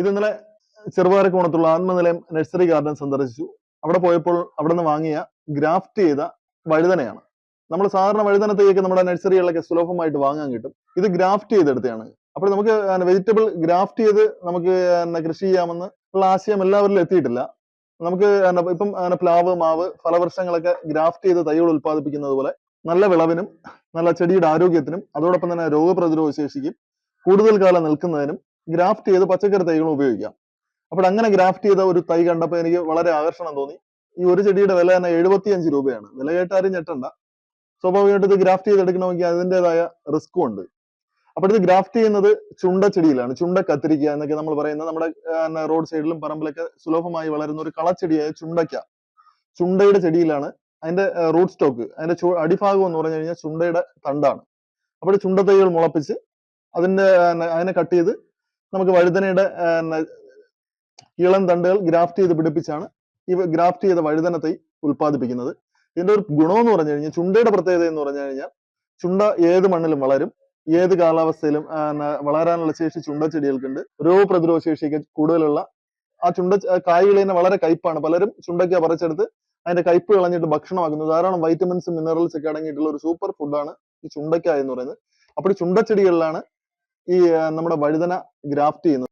ഇത് ഇന്നലെ ചെറുപാരക്കോണത്തുള്ള ആത്മനിലയം nursery garden സന്ദർശിച്ചു. അവിടെ പോയപ്പോൾ അവിടെ നിന്ന് വാങ്ങിയ ഗ്രാഫ്റ്റ് ചെയ്ത വഴുതനയാണ്. നമ്മൾ സാധാരണ വഴുതന തൈയൊക്കെ നമ്മുടെ നഴ്സറികളിലൊക്കെ സുലഭമായിട്ട് വാങ്ങാൻ കിട്ടും. ഇത് ഗ്രാഫ്റ്റ് ചെയ്തെടുത്തതാണ്. അപ്പോൾ നമുക്ക് വെജിറ്റബിൾ ഗ്രാഫ്റ്റ് ചെയ്ത് നമുക്ക് കൃഷി ചെയ്യാമെന്ന് ഉള്ള ആശയം എല്ലാവരിലും എത്തിയിട്ടില്ല. നമുക്ക് ഇപ്പം പ്ലാവ് മാവ് ഫലവൃക്ഷങ്ങളൊക്കെ ഗ്രാഫ്റ്റ് ചെയ്ത് തൈകൾ ഉൽപ്പാദിപ്പിക്കുന്നത് പോലെ നല്ല വിളവിനും നല്ല ചെടിയുടെ ആരോഗ്യത്തിനും അതോടൊപ്പം തന്നെ രോഗപ്രതിരോധ ശേഷിക്കും കൂടുതൽ കാലം നിൽക്കുന്നതിനും ഗ്രാഫ്റ്റ് ചെയ്ത് പച്ചക്കറി തൈകളും ഉപയോഗിക്കാം. അപ്പോൾ അങ്ങനെ ഗ്രാഫ്റ്റ് ചെയ്ത ഒരു തൈ കണ്ടപ്പോൾ എനിക്ക് വളരെ ആകർഷണം തോന്നി. ഈ ഒരു ചെടിയുടെ വില തന്നെ എഴുപത്തിയഞ്ച് രൂപയാണ്. വില കേട്ടാരും ഞെട്ടണ്ട. സ്വാഭാവികമായിട്ട് ഇത് ഗ്രാഫ്റ്റ് ചെയ്തെടുക്കണമെങ്കിൽ അതിന്റെതായ റിസ്ക്കും ഉണ്ട്. അപ്പോൾ ഇത് ഗ്രാഫ്റ്റ് ചെയ്യുന്നത് ചുണ്ട ചെടിയിലാണ്. ചുണ്ട കത്തിരിക്ക എന്നൊക്കെ നമ്മൾ പറയുന്നത്. നമ്മുടെ റോഡ് സൈഡിലും പറമ്പിലൊക്കെ സുലഭമായി വളരുന്ന ഒരു കളച്ചെടിയായ ചുണ്ടയ്ക്ക. ചുണ്ടയുടെ ചെടിയിലാണ് അതിന്റെ റൂട്ട് സ്റ്റോക്ക്. അതിന്റെ അടിഭാഗം എന്ന് പറഞ്ഞു കഴിഞ്ഞാൽ ചുണ്ടയുടെ തണ്ടാണ്. അപ്പോൾ ചുണ്ടത്തൈകൾ മുളപ്പിച്ച് അതിന്റെ അതിനെ കട്ട് ചെയ്ത് നമുക്ക് വഴുതനയുടെ ഇളം തണ്ടുകൾ ഗ്രാഫ്റ്റ് ചെയ്ത് പിടിപ്പിച്ചാണ് ഈ ഗ്രാഫ്റ്റ് ചെയ്ത വഴുതന തൈ ഉൽപ്പാദിപ്പിക്കുന്നത്. ഇതിന്റെ ഒരു ഗുണം എന്ന് പറഞ്ഞു കഴിഞ്ഞാൽ ചുണ്ടയുടെ പ്രത്യേകത എന്ന് പറഞ്ഞു കഴിഞ്ഞാൽ ചുണ്ട ഏത് മണ്ണിലും വളരും ഏത് കാലാവസ്ഥയിലും വളരാനുള്ള ശേഷി ചുണ്ട ചെടികൾക്കുണ്ട് രോഗ പ്രതിരോധ ശേഷിയൊക്കെ കൂടുതലുള്ള ആ ചുണ്ട കായ്കൾ തന്നെ വളരെ കയ്പാണ്. പലരും ചുണ്ടയ്ക്ക പറിച്ചെടുത്ത് അതിന്റെ കയ്പ് കളഞ്ഞിട്ട് ഭക്ഷണമാക്കുന്നു. ധാരാളം വൈറ്റമിൻസ് മിനറൽസ് ഒക്കെ അടങ്ങിയിട്ടുള്ള ഒരു സൂപ്പർ ഫുഡാണ് ഈ ചുണ്ടയ്ക്ക എന്ന് പറയുന്നത്. അപ്പോൾ ചുണ്ടച്ചെടികളിലാണ് ഈ നമ്മുടെ വഴുതന ഗ്രാഫ്റ്റ് ചെയ്യുന്നത്.